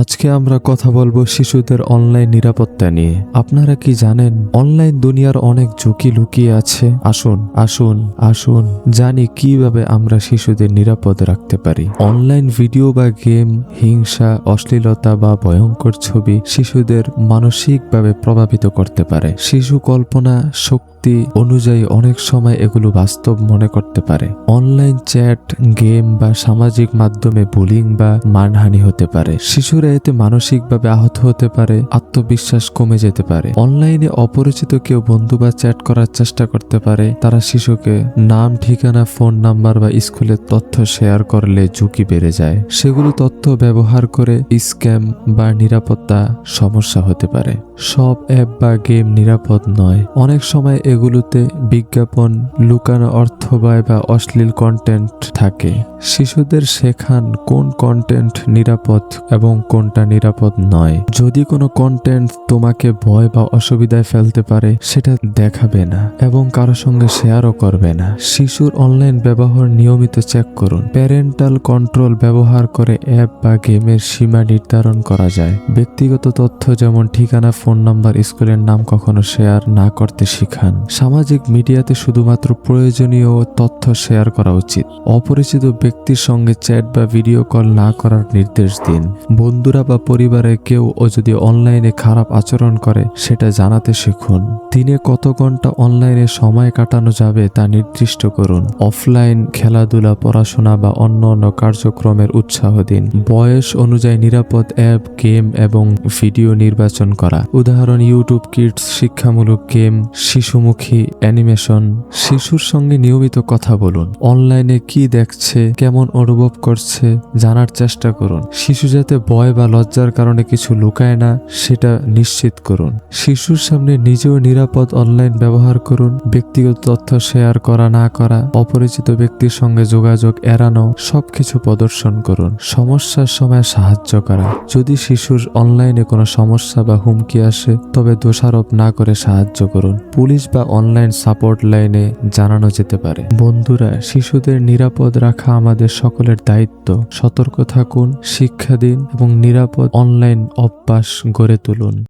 আজকে আমরা কথা বলব শিশুদের অনলাইন নিরাপত্তা নিয়ে। আপনারা কি জানেন অনলাইন দুনিয়ার অনেক ঝুঁকি লুকিয়ে আছে? আসুন আসুন আসুন, জানি কীভাবে আমরা শিশুদের নিরাপদ রাখতে পারি। অনলাইন ভিডিও বা গেম হিংসা, অশ্লীলতা বা ভয়ঙ্কর ছবি শিশুদের মানসিকভাবে প্রভাবিত করতে পারে। শিশু কল্পনা, শক্তি অনুযায়ী অনেক সময় এগুলো বাস্তব মনে করতে পারে। অনলাইন চ্যাট, গেম বা সামাজিক মাধ্যমে বুলিং বা মানহানি হতে পারে। শিশুরা এতে মানসিকভাবে আহত হতে পারে, আত্মবিশ্বাস কমে যেতে পারে। অনলাইনে অপরিচিত কেউ বন্ধু বা চ্যাট করার চেষ্টা করতে পারে। তারা শিশুকে নাম, ঠিকানা, ফোন নাম্বার বা স্কুলের তথ্য শেয়ার করলে ঝুঁকি বেড়ে যায়। সেগুলো তথ্য ব্যবহার করে স্ক্যাম বা নিরাপত্তা সমস্যা হতে পারে। সব অ্যাপ বা গেম নিরাপদ নয়। অনেক সময় এগুলোতে বিজ্ঞাপন, লুকানো অর্থ ব্যয় বা অশ্লীল কন্টেন্ট থাকে। শিশুদের শেখান কোন কন্টেন্ট নিরাপদ এবং কোনটা নিরাপদ নয়। যদি কোনো কন্টেন্ট তোমাকে ভয় বা অসুবিধায় ফেলতে পারে, সেটা দেখাবে না এবং কারও সঙ্গে শেয়ারও করবে না। শিশুর অনলাইন ব্যবহার নিয়মিত চেক করুন। প্যারেন্টাল কন্ট্রোল ব্যবহার করে অ্যাপ বা গেমের সীমা নির্ধারণ করা যায়। ব্যক্তিগত তথ্য যেমন ঠিকানা ফোন নাম্বার স্কুলের নাম কখনো শেয়ার না করতে শিখান। সামাজিক মিডিয়াতে শুধুমাত্র প্রয়োজনীয় তথ্য শেয়ার করা উচিত। অপরিচিত ব্যক্তির সঙ্গে চ্যাট বা ভিডিও কল না করার নির্দেশ দিন। বন্ধুরা বা পরিবারের কেউ ও যদি অনলাইনে খারাপ আচরণ করে, সেটা জানাতে শিখুন। দিনে কত ঘণ্টা অনলাইনে সময় কাটানো যাবে তা নির্দিষ্ট করুন। অফলাইন খেলাধুলা, পড়াশোনা বা অন্য অন্য কার্যক্রমের উৎসাহ দিন। বয়স অনুযায়ী নিরাপদ অ্যাপ, গেম এবং ভিডিও নির্বাচন করা। উদাহরণ ইউটিউব কিডস শিক্ষামূলক গেম শিশুমুখী অ্যানিমেশন, শিশুর সঙ্গে নিয়মিত কথা বলুন। অনলাইনে কি দেখছে, কেমন অনুভব করছে, জানার চেষ্টা করুন। শিশু যাতে ভয় বা লজ্জার কারণে কিছু লুকায় না, সেটা নিশ্চিত করুন। শিশুর সামনে নিজেও নিরাপদ অনলাইন ব্যবহার করুন। ব্যক্তিগত তথ্য শেয়ার করা না করা, অপরিচিত ব্যক্তির সঙ্গে যোগাযোগ এড়ানো, সবকিছু প্রদর্শন করুন। সমস্যার সময় সাহায্য করা। যদি শিশুর অনলাইনে কোনো সমস্যা বা হুমকি আসে, তবে দোষারোপ না করে সাহায্য করুন। পুলিশ বা অনলাইন সাপোর্ট লাইনে জানানো যেতে পারে। বন্ধুরা, শিশুদের নিরাপদ রাখা আমাদের সকলের দায়িত্ব। সতর্ক থাকুন, শিক্ষা দিন এবং নিরাপদ অনলাইন অভ্যাস গড়ে তুলুন।